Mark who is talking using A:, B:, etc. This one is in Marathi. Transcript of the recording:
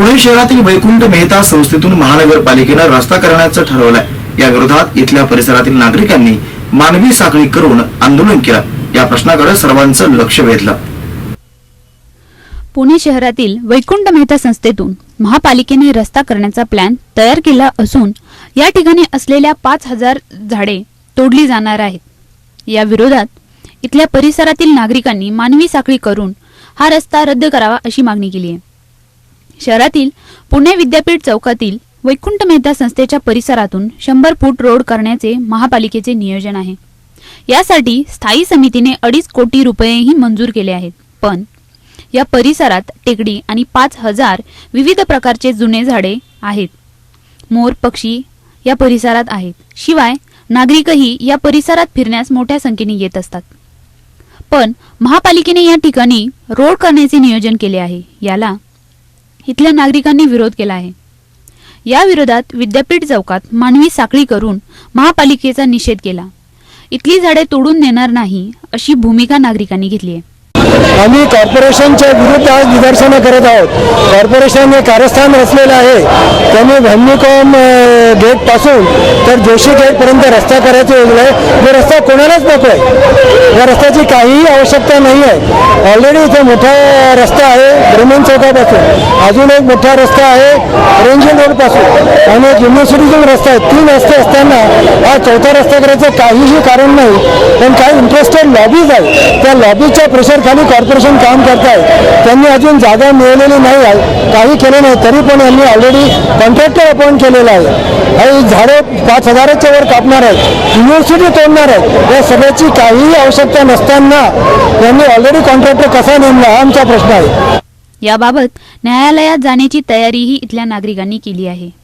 A: पुणे शहरातील वैकुंठ मेहता संस्थेतून महानगरपालिकेनं रस्ता करण्याचं ठरवलंय. या विरोधात इथल्या परिसरातील नागरिकांनी मानवी साखळी करून आंदोलन केलं. या प्रश्नाकडे सर्वांचं लक्ष वेधलं.
B: पुणे शहरातील वैकुंठ मेहता संस्थेतून महापालिकेने रस्ता करण्याचा प्लॅन तयार केला असून या ठिकाणी असलेल्या पाच हजार झाडे तोडली जाणार आहेत. या विरोधात इथल्या परिसरातील नागरिकांनी मानवी साखळी करून हा रस्ता रद्द करावा अशी मागणी केली आहे. शहरातील पुणे विद्यापीठ चौकातील वैकुंठ मेहता संस्थेच्या परिसरातून शंभर फूट रोड करण्याचे महापालिकेचे नियोजन आहे. यासाठी स्थायी समितीने अडीच कोटी रुपयेही मंजूर केले आहेत. पण या परिसरात टेकडी आणि पाच हजार विविध प्रकारचे जुने झाडे आहेत. मोर पक्षी या परिसरात आहेत. शिवाय नागरिकही या परिसरात फिरण्यास मोठ्या संख्येने येत असतात. पण महापालिकेने या ठिकाणी रोड करण्याचे नियोजन केले आहे. याला इथल्या नागरिकांनी विरोध केला आहे. या विरोधात विद्यापीठ चौकात मानवी साखळी करून महापालिकेचा निषेध केला. इथली झाडे तोडून नेणार नाही अशी भूमिका नागरिकांनी घेतली आहे.
C: आम्ही कॉर्पोरेशनच्या विरुद्ध आज निदर्शनं करत आहोत. कॉर्पोरेशन हे कारस्थान रचलेलं आहे. त्यांनी व्हॅन्युकॉम गेटपासून तर जोशी गेटपर्यंत रस्ता करायचं योजना आहे. जो रस्ता कोणालाच नको आहे. या रस्त्याची काहीही आवश्यकता नाही आहे. ऑलरेडी इथे मोठा रस्ता आहे ब्रह्मन चौकापासून. अजून एक मोठा रस्ता आहे रेंजन रोडपासून. आणि एक युनिव्हर्सिटीचा रस्ता आहे. तीन रस्ते असताना हा चौथा रस्ता करायचं काहीही कारण नाही. पण काही इंटरेस्टेड लॉबीज आहेत. त्या लॉबीजच्या प्रेशर खाली कॉर्पोरेशन काम करत आहे त्यांनी अजून जागा मिळवलेली नाही आहे. काही केलं नाही. तरी पण यांनी ऑलरेडी कॉन्ट्रॅक्टर अपॉइंट केलेला आहे. आणि झाडं पाच हजाराच्या वर कापणार आहेत. युनिव्हर्सिटी तोडणार आहेत. या सगळ्याची काहीही आवश्यकता नसताना यांनी ऑलरेडी कॉन्ट्रॅक्टर कसा नेमला हा आमचा प्रश्न आहे.
B: याबाबत न्यायालयात जाण्याची तयारीही इथल्या नागरिकांनी केली आहे.